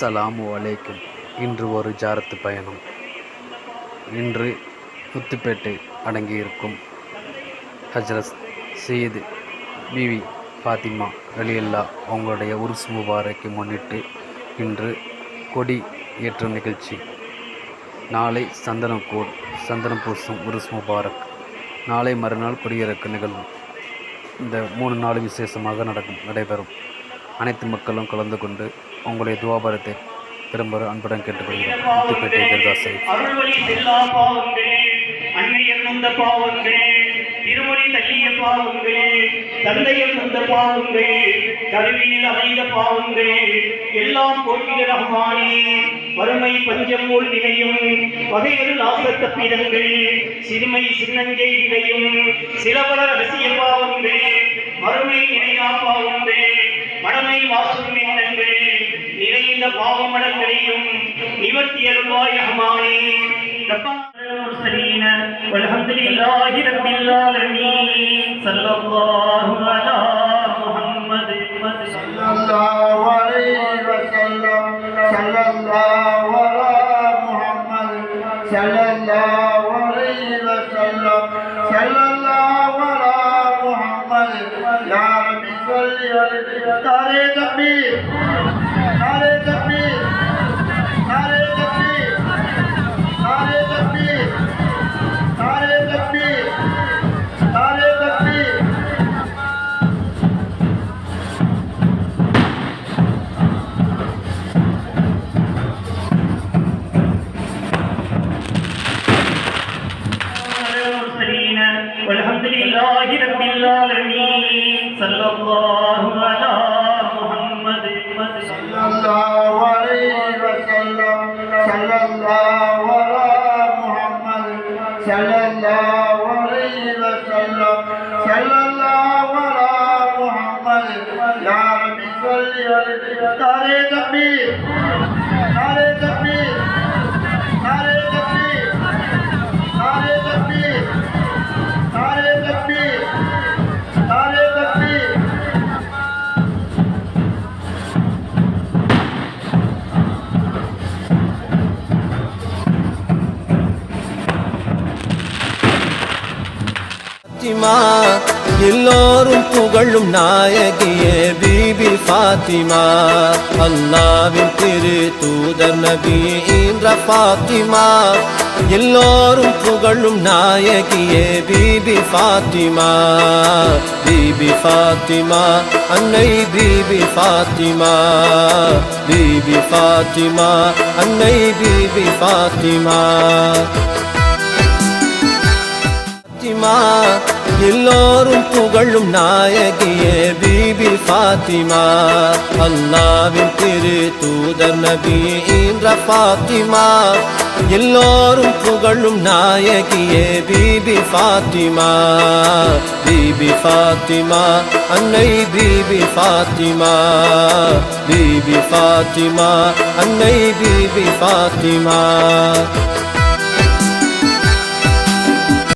அஸ்ஸலாமு அலைக்கும். இன்று ஒரு ஜாரத்து பயணம். இன்று முத்துப்பேட்டை அடங்கியிருக்கும். ஹஜ்ரத் சையது பிவி ஃபாத்திமா ரலியல்லா அவங்களுடைய உருஸ் முபாரைக்கு முன்னிட்டு இன்று கொடி ஏற்றும் நிகழ்ச்சி. நாளை சந்தனக்கோட் சந்தனம் பூசும் உருஸ் முபாரக். நாளை மறுநாள் கொடியிறக்கு நிகழ்வு. இந்த மூணு நாள் விசேஷமாக நடக்கும் நடைபெறும். அனைத்து மக்களும் கலந்து கொண்டு உங்களுடைய துவாபரத்தை திரும்ப அன்புடன் கேட்டுக்கொள்கிறோம். முத்துப்பேட்டை தர்காசை அருள்வழி செல்லா பாவங்கள் அன்னையர் நொந்த பாவங்கள் திருமொழி தள்ளிய பாவங்கள் தந்தையர் நொந்த பாவங்கள் கருவியில் அமைந்த பாவங்கள் எல்லாம் போக்கிட ரஹ்மானே வறுமை பஞ்சம் போல் நிலையும் வகைகள் ஆசத்த பிதங்கள் சிறுமை சின்னஞ்சை நிலையும் சிலவர ரகசிய பாவங்கள் மறுமை நினையா பாவங்கள் மடமை வாசும் எண்ணங்கள் நிறைந்த பாவமடங்களையும் நிவர்த்தி அருள்வாய் ரஹ்மானே المرسلين والحمد لله رب العالمين صلى الله على محمد صلى الله عليه وسلم صلى الله على محمد صلى الله عليه وسلم तारे तकबीर तारे तकबीर والحمد لله رب العالمين صلى الله على محمد صلى الله عليه وسلم صلى الله على محمد صلى الله عليه وسلم صلى الله على محمد يا رب صل عليه نعرہ تکبیر نعرہ تکبیر نعرہ تکبیر ஃபாத்திமா எல்லோரும் புகழும் நாயகியே பிபி ஃபாத்திமா அல்லாவின் திரு தூதர் நபி என்ற ஃபாத்திமா எல்லோரும் புகழும் நாயகியே பிபி ஃபாத்திமா பிபி ஃபாத்திமா அன்னை பிபி ஃபாத்திமா பிபி ஃபாத்திமா அன்னை பிபி ஃபாத்திமா பாத்திமா? எல்லோரும் புகழும் நாயகியே பிபி பாத்திமா. அல்லாவின் திரு தூதர் நபி என்ற ஃபாத்திமா எல்லோரும் புகழும் நாயகியே பிபி பாத்திமா. பிபி பாத்திமா அன்னை பிபி பாத்திமா. பிபி பாத்திமா அன்னை பிபி பாத்திமா.